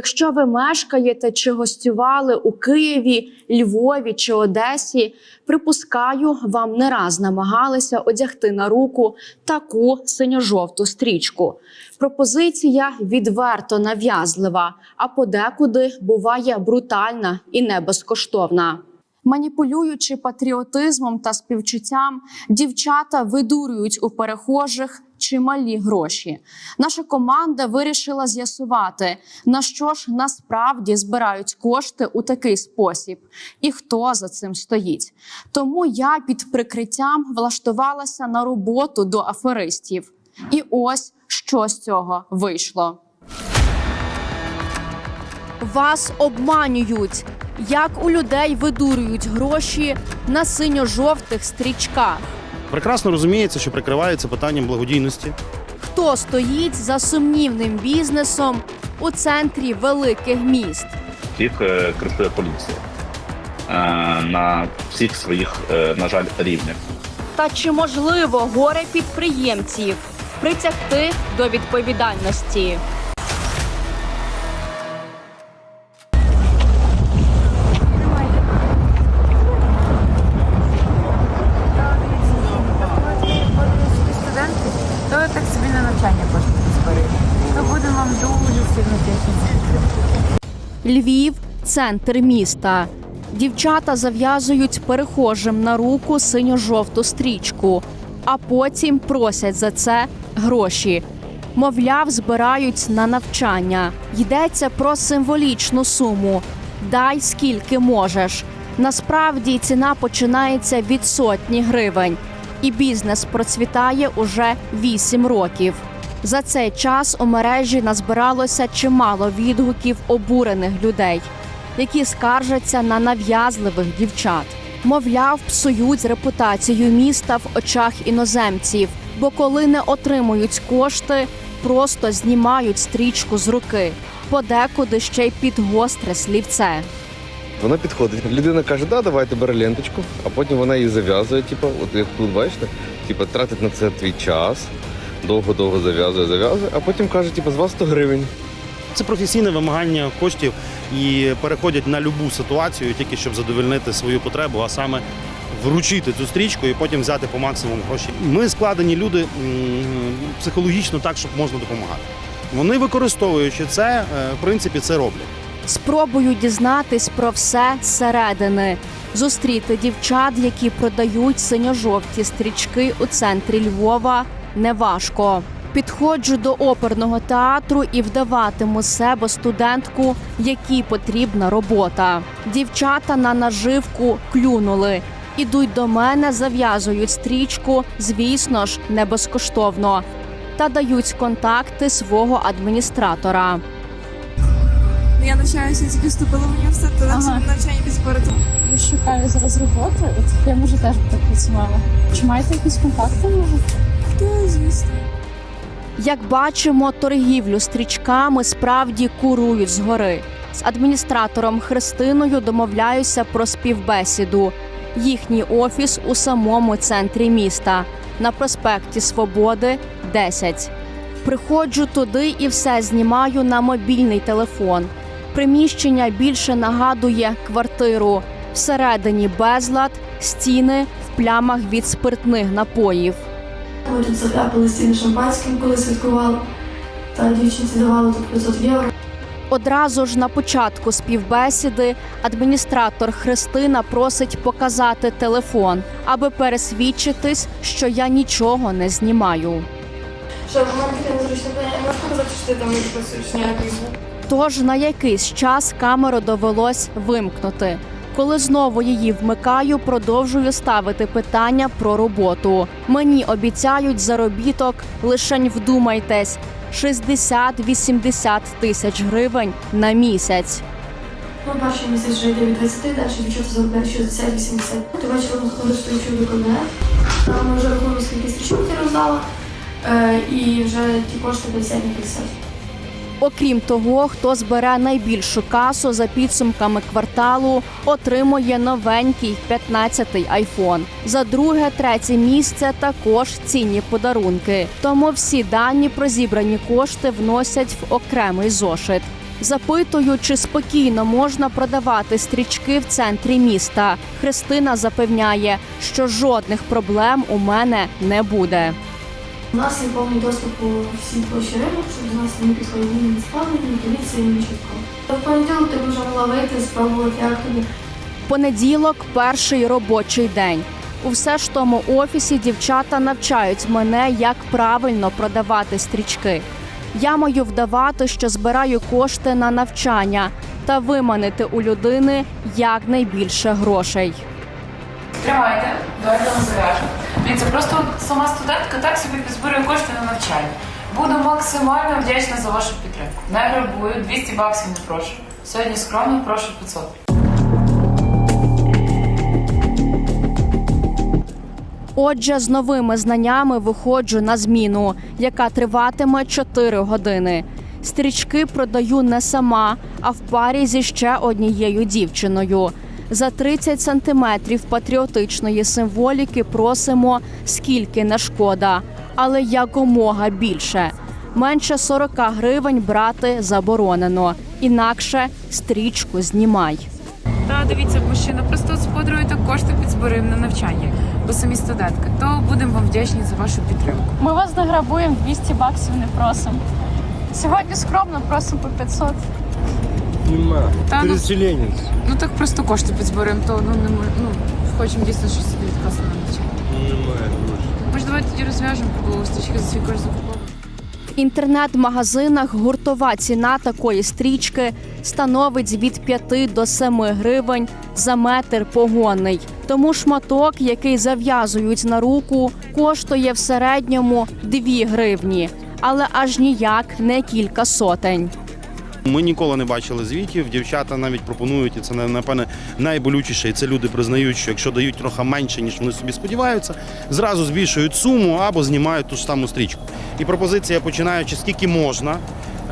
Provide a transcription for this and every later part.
Якщо ви мешкаєте чи гостювали у Києві, Львові чи Одесі, припускаю, вам не раз намагалися одягти на руку таку синьо-жовту стрічку. Пропозиція відверто нав'язлива, а подекуди буває брутальна і не безкоштовна. Маніпулюючи патріотизмом та співчуттям, дівчата видурюють у перехожих чималі гроші. Наша команда вирішила з'ясувати, на що ж насправді збирають кошти у такий спосіб, і хто за цим стоїть. Тому я під прикриттям влаштувалася на роботу до аферистів. І ось що з цього вийшло. Вас обманюють, як у людей видурюють гроші на синьо-жовтих стрічках. Прекрасно розуміється, що прикривається питанням благодійності. Хто стоїть за сумнівним бізнесом у центрі великих міст? їх е, поліція е, на всіх своїх, е, на жаль, рівнях. Та чи можливо горе підприємців притягти до відповідальності? Львів центр міста. Дівчата зав'язують перехожим на руку синьо-жовту стрічку, а потім просять за це гроші. Мовляв, збирають на навчання. Йдеться про символічну суму. Дай скільки можеш. Насправді ціна починається від сотні гривень, і бізнес процвітає уже 8 років. За цей час у мережі назбиралося чимало відгуків обурених людей, які скаржаться на нав'язливих дівчат. Мовляв, псують репутацію міста в очах іноземців, бо коли не отримують кошти, просто знімають стрічку з руки, подекуди ще й під гостре слівце. Вона підходить. Людина каже, да, давайте бери ленточку, а потім вона її зав'язує. Типу, от як тут бачите, типу, тратить на це твій час, довго-довго зав'язує, зав'язує, а потім каже, типу, з вас 100 гривень. Це професійне вимагання коштів і переходять на любу ситуацію, тільки щоб задовольнити свою потребу, а саме вручити цю стрічку і потім взяти по максимуму гроші. Ми складені люди психологічно так, щоб можна допомагати. Вони використовуючи це, е, в принципі, це роблять. Спробую дізнатись про все зсередини, зустріти дівчат, які продають синьо-жовті стрічки у центрі Львова, неважко. Підходжу до оперного театру і вдаватиму себе студентку, якій потрібна робота. Дівчата на наживку клюнули. Ідуть до мене, зав'язують стрічку, звісно ж, не безкоштовно, та дають контакти свого адміністратора. Я навчаюся, тільки вступила в університет, то Ага. навчання підспорити. Я шукаю зараз роботу, от я може теж так працювала. Чи маєте якісь контакти? Може? Як бачимо, торгівлю стрічками справді курують згори. З адміністратором Христиною домовляюся про співбесіду. Їхній офіс у самому центрі міста на проспекті Свободи 10. Приходжу туди і все знімаю на мобільний телефон. Приміщення більше нагадує квартиру. Всередині безлад, стіни в плямах від спиртних напоїв. Ми тут заляпали стіни шампанським, коли святкували. Та дівчинці давали тут 500 євро. Одразу ж на початку співбесіди адміністратор Христина просить показати телефон, аби пересвідчитись, що я нічого не знімаю. Що, в мене таке незручне питання, можеш показати, що ти там не працюєш ніякий звук? Тож на якийсь час камеру довелось вимкнути. Коли знову її вмикаю, продовжую ставити питання про роботу. Мені обіцяють заробіток, лишень вдумайтесь, 60-80 тисяч гривень на місяць. Ну, перший місяць вже йде від 20, далі дівчата заробляють 60-80. Ти вечором заходиш в стоючий. Там вже рахуємо, скільки стрічок ти роздала. Е, і вже ті кошти 50 на 50. Окрім того, хто збере найбільшу касу за підсумками кварталу, отримує новенький 15-й айфон. За друге, третє місце також цінні подарунки. Тому всі дані про зібрані кошти вносять в окремий зошит. Запитую, чи спокійно можна продавати стрічки в центрі міста. Христина запевняє, що жодних проблем у мене не буде. У нас є повний доступ у всі площі ринок, щоб до нас не підходили ні муніципальні, ні ні чітко. В понеділок ти вже могла вийти, спробувати, як тобі. Понеділок перший робочий день. У все ж тому офісі дівчата навчають мене, як правильно продавати стрічки. Я маю вдавати, що збираю кошти на навчання та виманити у людини якнайбільше грошей. Тримайте, давайте вам зав'яжемо. Дивіться, просто сама студентка так собі підзбирує кошти на навчання. Буду максимально вдячна за вашу підтримку. Не грабую, 200 баксів не прошу. Сьогодні скромно прошу 500. Отже, з новими знаннями виходжу на зміну, яка триватиме 4 години. Стрічки продаю не сама, а в парі зі ще однією дівчиною. За 30 сантиметрів патріотичної символіки просимо скільки не шкода, але якомога більше. Менше 40 гривень брати заборонено. Інакше стрічку знімай. Та дивіться, мужчина, просто з подругою так кошти підзбираємо на навчання, бо самі студентки. То будемо вам вдячні за вашу підтримку. Ми вас не грабуємо, 200 баксів не просимо. Сьогодні скромно просимо по 500. Та, ну, ну так просто кошти підзбираємо, то ну не ми, ну хочемо дійсно щось собі відкласти на навчання. Може, давайте тоді розв'яжемо, бо стрічки за свій кошт закуповуємо. В інтернет-магазинах гуртова ціна такої стрічки становить від 5 до 7 гривень за метр погонний. Тому шматок, який зав'язують на руку, коштує в середньому 2 гривні, але аж ніяк не кілька сотень. Ми ніколи не бачили звітів. Дівчата навіть пропонують, і це напевне найболючіше. І це люди признають, що якщо дають трохи менше, ніж вони собі сподіваються, зразу збільшують суму або знімають ту ж саму стрічку. І пропозиція, починаючи скільки можна,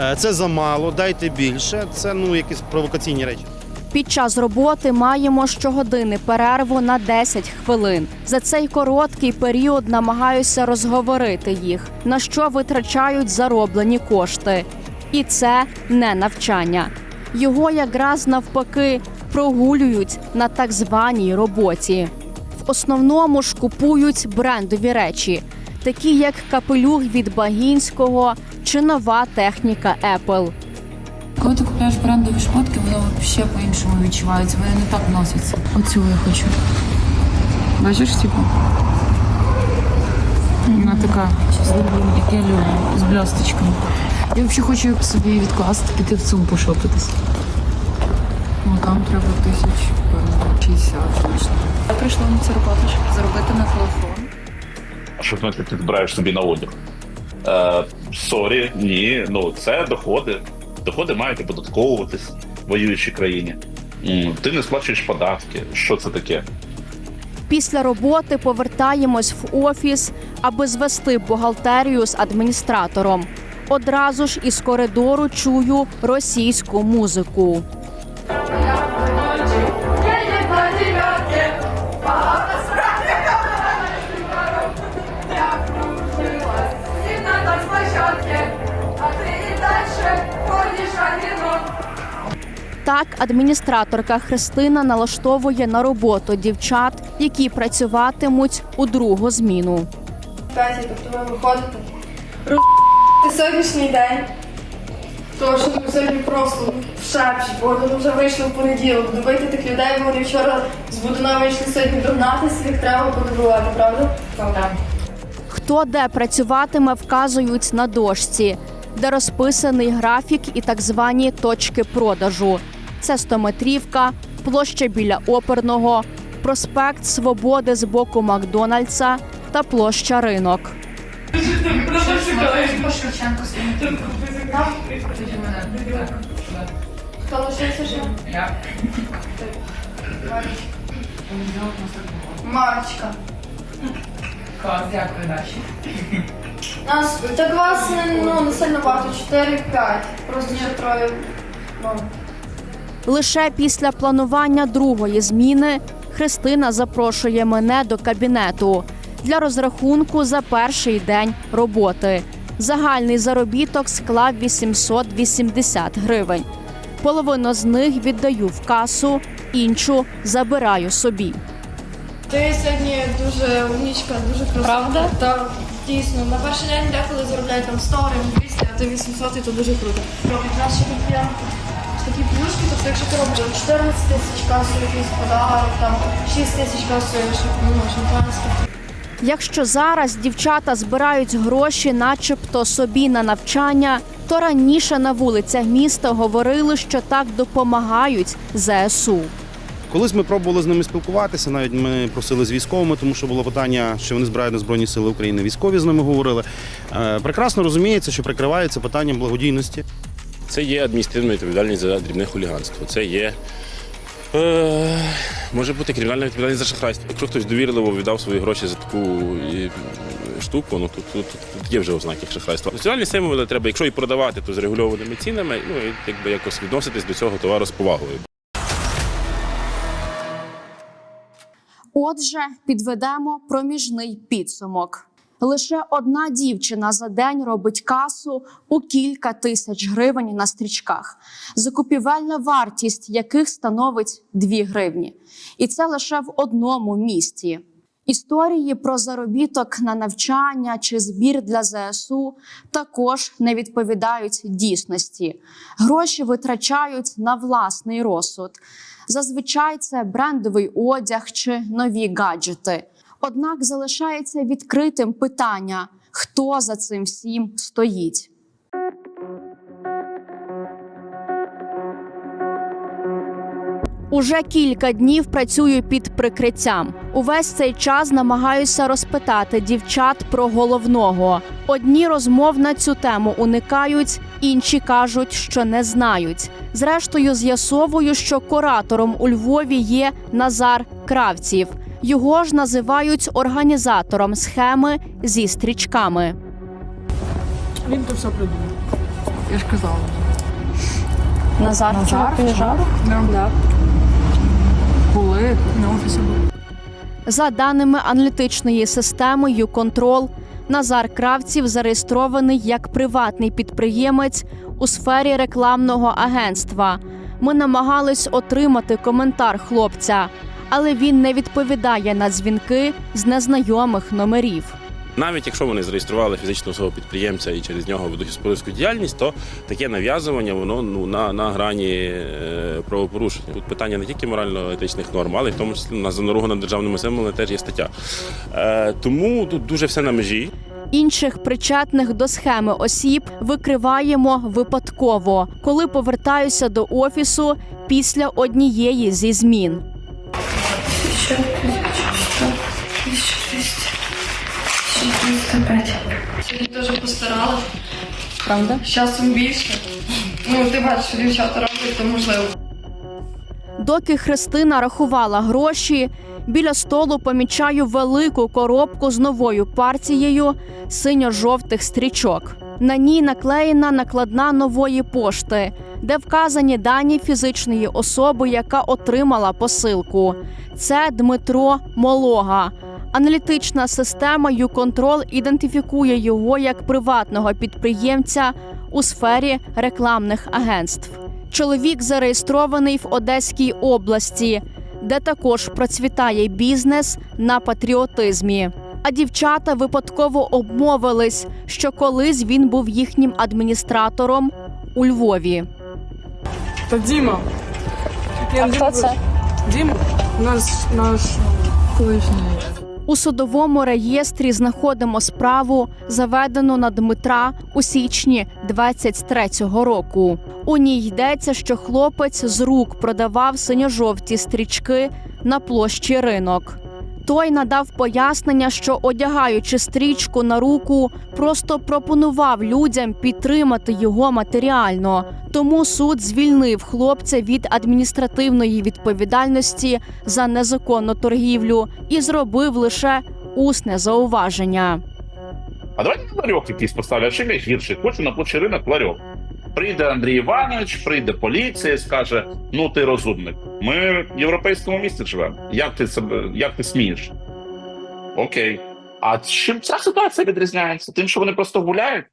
е, це замало, дайте більше. Це ну якісь провокаційні речі. Під час роботи маємо щогодини перерву на 10 хвилин. За цей короткий період намагаюся розговорити їх, на що витрачають зароблені кошти. І це не навчання. Його якраз навпаки прогулюють на так званій роботі. В основному ж купують брендові речі, такі як капелюх від Багінського чи нова техніка Apple. Коли ти купляєш брендові шмотки, воно ще по-іншому відчувається, вони не так носяться. Оцю я хочу. Бачиш, типу? Вона така, як я люблю, з блісточками. Я взагалі хочу собі відкласти, піти в ЦУМ пошопитись. Ну там треба тисяч 60 точно. Я прийшла на цю роботу, щоб заробити на телефон. А що ти ти збираєш собі на одяг? Е, Сорі, ні. Ну це доходи. Доходи мають оподатковуватись в воюючій країні. Ти не сплачуєш податки. Що це таке? Після роботи повертаємось в офіс, аби звести бухгалтерію з адміністратором. Одразу ж із коридору чую російську музику. Так, адміністраторка Христина налаштовує на роботу дівчат, які працюватимуть у другу зміну. Тобто ви виходите. Ти сьогоднішній день. Тому що ми сьогодні просто шепчуть, бо вони вже вийшли в понеділок. Добити тих людей, бо вони вчора з Будуна вийшли сьогодні догнатися, їх треба подобувати, правда? Так. Хто де працюватиме, вказують на дошці, де розписаний графік і так звані точки продажу. Це стометрівка, площа біля оперного, проспект Свободи з боку Макдональдса та площа ринок. Хто лишився ще? Я. Марчка. Клас, дякую, Даші. Нас так вас ну, не сильно багато, 4-5. Просто ще троє. Ну. Лише після планування другої зміни Христина запрошує мене до кабінету для розрахунку за перший день роботи. Загальний заробіток склав 880 гривень. Половину з них віддаю в касу, іншу забираю собі. Ти сьогодні дуже умнічка, дуже красива. Правда? Так, дійсно. На перший день деколи заробляють там 100 гривень, 200, а ти 800, і то дуже круто. Робить наші підприємці такі плюшки, тобто якщо ти робиш 14 тисяч касу якийсь подарок, там 6 тисяч касу ну, шампанське. Якщо зараз дівчата збирають гроші, начебто собі на навчання, то раніше на вулицях міста говорили, що так допомагають ЗСУ. Колись ми пробували з ними спілкуватися, навіть ми просили з військовими, тому що було питання, що вони збирають на Збройні Сили України. Військові з ними говорили. Е, Прекрасно розуміється, що прикривається питанням благодійності. Це є адміністративна відповідальність за дрібне хуліганство. Це є. Е, може бути кримінальна відповідальність за шахрайство. Якщо хтось довірливо віддав свої гроші за таку і, штуку, ну тут, тут, тут є вже ознаки шахрайства. Національні символи треба, якщо і продавати, то з регульованими цінами, ну і якби якось відноситись до цього товару з повагою. Отже, підведемо проміжний підсумок. Лише одна дівчина за день робить касу у кілька тисяч гривень на стрічках, закупівельна вартість яких становить 2 гривні. І це лише в одному місті. Історії про заробіток на навчання чи збір для ЗСУ також не відповідають дійсності. Гроші витрачають на власний розсуд. Зазвичай це брендовий одяг чи нові гаджети. Однак залишається відкритим питання, хто за цим всім стоїть. Уже кілька днів працюю під прикриттям. Увесь цей час намагаюся розпитати дівчат про головного. Одні розмов на цю тему уникають, інші кажуть, що не знають. Зрештою, з'ясовую, що куратором у Львові є Назар Кравців. Його ж називають організатором схеми зі стрічками. Він то все придумав. Я ж казала. Назар, Назар приїжджав? Да. Були на офісі. За даними аналітичної системи «Юконтрол», Назар Кравців зареєстрований як приватний підприємець у сфері рекламного агентства. Ми намагались отримати коментар хлопця, але він не відповідає на дзвінки з незнайомих номерів. Навіть якщо вони зареєстрували фізичного свого підприємця і через нього ведуть господарську діяльність, то таке нав'язування воно ну на, на грані е, правопорушення. Тут питання не тільки морально-етичних норм, але й в тому числі на за наругу над державними символами теж є стаття. Е, тому тут дуже все на межі. Інших причетних до схеми осіб викриваємо випадково, коли повертаюся до офісу після однієї зі змін. Сьогодні дуже постаралась. Правда? З часом більше. Ну, ти бачиш, що дівчата роблять, то можливо. Доки Христина рахувала гроші, біля столу помічаю велику коробку з новою партією синьо-жовтих стрічок. На ній наклеєна накладна нової пошти, де вказані дані фізичної особи, яка отримала посилку. Це Дмитро Молога. Аналітична система «Юконтрол» ідентифікує його як приватного підприємця у сфері рекламних агентств. Чоловік зареєстрований в Одеській області, де також процвітає бізнес на патріотизмі. А дівчата випадково обмовились, що колись він був їхнім адміністратором у Львові. Та Діма. А хто це? Діма, наш, наш колишній. У судовому реєстрі знаходимо справу, заведену на Дмитра у січні 23-го року. У ній йдеться, що хлопець з рук продавав синьо-жовті стрічки на площі ринок. Той надав пояснення, що одягаючи стрічку на руку, просто пропонував людям підтримати його матеріально. Тому суд звільнив хлопця від адміністративної відповідальності за незаконну торгівлю і зробив лише усне зауваження. А давайте ларьок якийсь поставлять, чим я гірший. Хочу на площі ринок ларьок. Прийде Андрій Іванович, прийде поліція і скаже: ну ти розумник. Ми в європейському місті живемо. Як ти себе, як ти смієш? Окей. А чим ця ситуація відрізняється? Тим, що вони просто гуляють?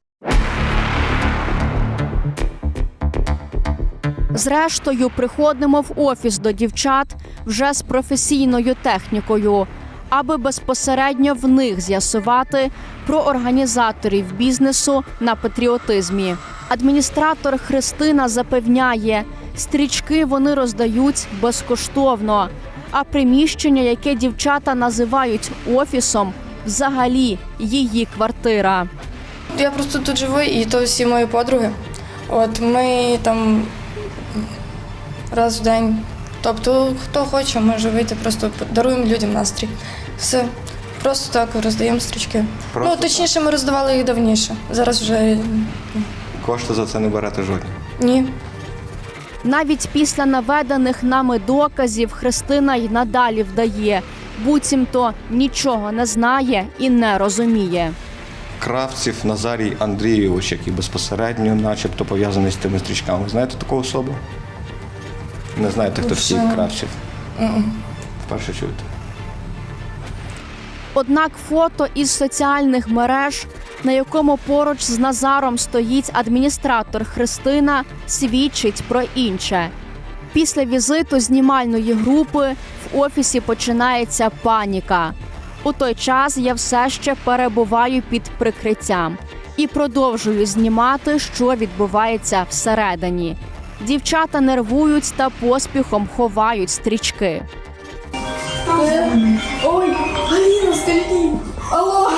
Зрештою, приходимо в офіс до дівчат вже з професійною технікою, аби безпосередньо в них з'ясувати про організаторів бізнесу на патріотизмі. Адміністратор Христина запевняє, стрічки вони роздають безкоштовно, а приміщення, яке дівчата називають офісом, взагалі її квартира. Я просто тут живу, і то всі мої подруги. От ми там раз в день. Тобто, хто хоче, може вийти, просто даруємо людям настрій. Все. Просто так роздаємо стрічки. ну, точніше, ми роздавали їх давніше. Зараз вже Кошти за це не берете жодні. ні. Навіть після наведених нами доказів Христина й надалі вдає, буцімто нічого не знає і не розуміє. Кравців Назарій Андрійович, який безпосередньо, начебто, пов'язаний з тими стрічками. Ви знаєте таку особу? Не знаєте, хто Вже. Кравців? Вперше чуєте. Однак фото із соціальних мереж, на якому поруч з Назаром стоїть адміністратор Христина, свідчить про інше. Після візиту знімальної групи в офісі починається паніка. У той час я все ще перебуваю під прикриттям і продовжую знімати, що відбувається всередині. Дівчата нервують та поспіхом ховають стрічки. Ой, Скажіть! Алло!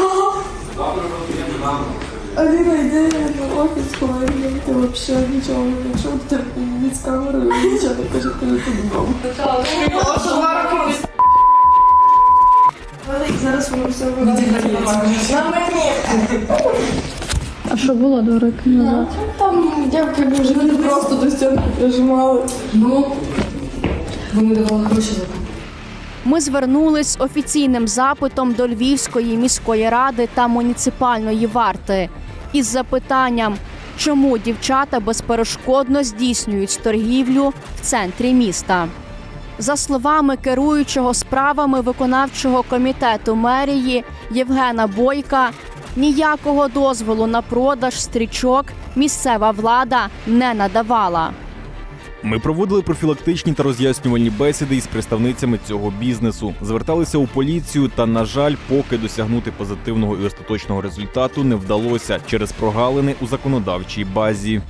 Аліна, йди на офіс, коли ти взагалі нічого не чув, ти від камерою нічого не кажеш, коли ти додому. Зараз воно все виглядає. На мені! А що було до роки назад? Там дівки дуже мене просто до стінки прижимали. Ну, вони давали гроші за. Ми звернулись з офіційним запитом до Львівської міської ради та муніципальної варти із запитанням, чому дівчата безперешкодно здійснюють торгівлю в центрі міста. За словами керуючого справами виконавчого комітету мерії Євгена Бойка, ніякого дозволу на продаж стрічок місцева влада не надавала. Ми проводили профілактичні та роз'яснювальні бесіди із представницями цього бізнесу, зверталися у поліцію, та, на жаль, поки досягнути позитивного і остаточного результату не вдалося через прогалини у законодавчій базі.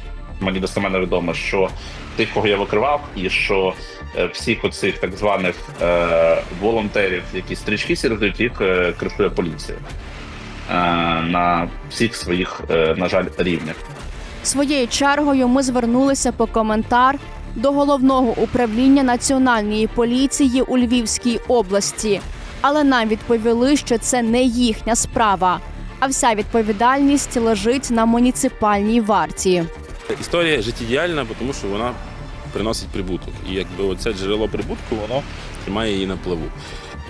Мені достеменно відомо, що тих, кого я викривав, і що е, всіх оцих так званих е, волонтерів, які стрічки сірдають, їх е, кришує поліція е, на всіх своїх, е, на жаль, рівнях. Своєю чергою ми звернулися по коментар до головного управління національної поліції у Львівській області, але нам відповіли, що це не їхня справа, а вся відповідальність лежить на муніципальній варті. Історія життєдіяльна, тому що вона приносить прибуток. І якби оце джерело прибутку, воно тримає її на плаву.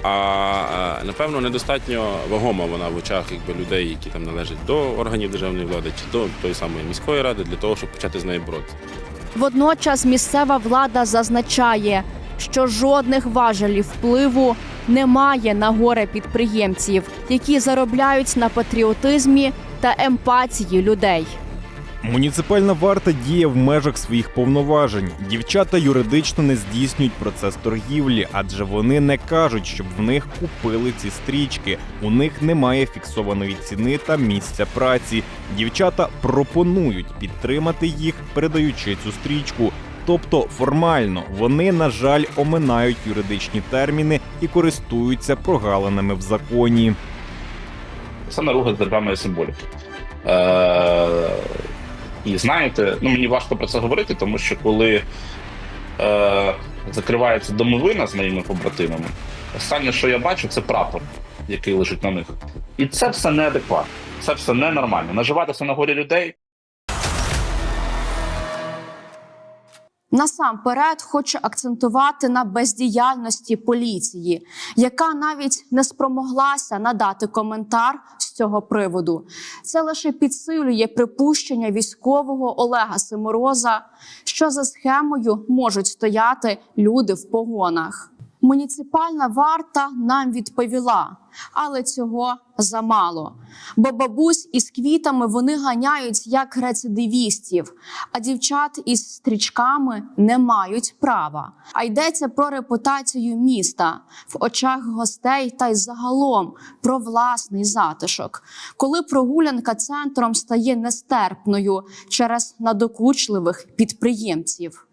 А, напевно недостатньо вагома вона в очах якби, людей, які там належать до органів державної влади чи до тої самої міської ради, для того, щоб почати з нею боротися. Водночас місцева влада зазначає, що жодних важелів впливу немає на горе підприємців, які заробляють на патріотизмі та емпатії людей. Муніципальна варта діє в межах своїх повноважень. Дівчата юридично не здійснюють процес торгівлі, адже вони не кажуть, щоб в них купили ці стрічки. У них немає фіксованої ціни та місця праці. Дівчата пропонують підтримати їх, передаючи цю стрічку. Тобто формально вони, на жаль, оминають юридичні терміни і користуються прогалинами в законі. Це наруга державної символіки. І знаєте, ну мені важко про це говорити, тому що коли е, закривається домовина з моїми побратимами, останнє, що я бачу, це прапор, який лежить на них. І це все неадекватно, це все ненормально. Наживатися на горі людей Насамперед хочу акцентувати на бездіяльності поліції, яка навіть не спромоглася надати коментар з цього приводу. Це лише підсилює припущення військового Олега Симороза, що за схемою можуть стояти люди в погонах. Муніципальна варта нам відповіла, але цього замало. Бо бабусь із квітами вони ганяють як рецидивістів, а дівчат із стрічками не мають права. А йдеться про репутацію міста в очах гостей та й загалом про власний затишок, коли прогулянка центром стає нестерпною через надокучливих підприємців.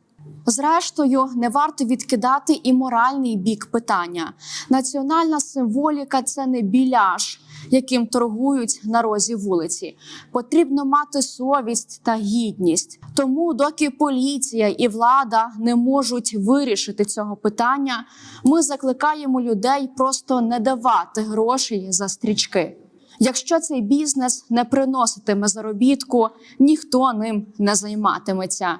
Зрештою, не варто відкидати і моральний бік питання. Національна символіка це не біляш, яким торгують на розі вулиці. Потрібно мати совість та гідність. Тому, доки поліція і влада не можуть вирішити цього питання, ми закликаємо людей просто не давати грошей за стрічки. Якщо цей бізнес не приноситиме заробітку, ніхто ним не займатиметься.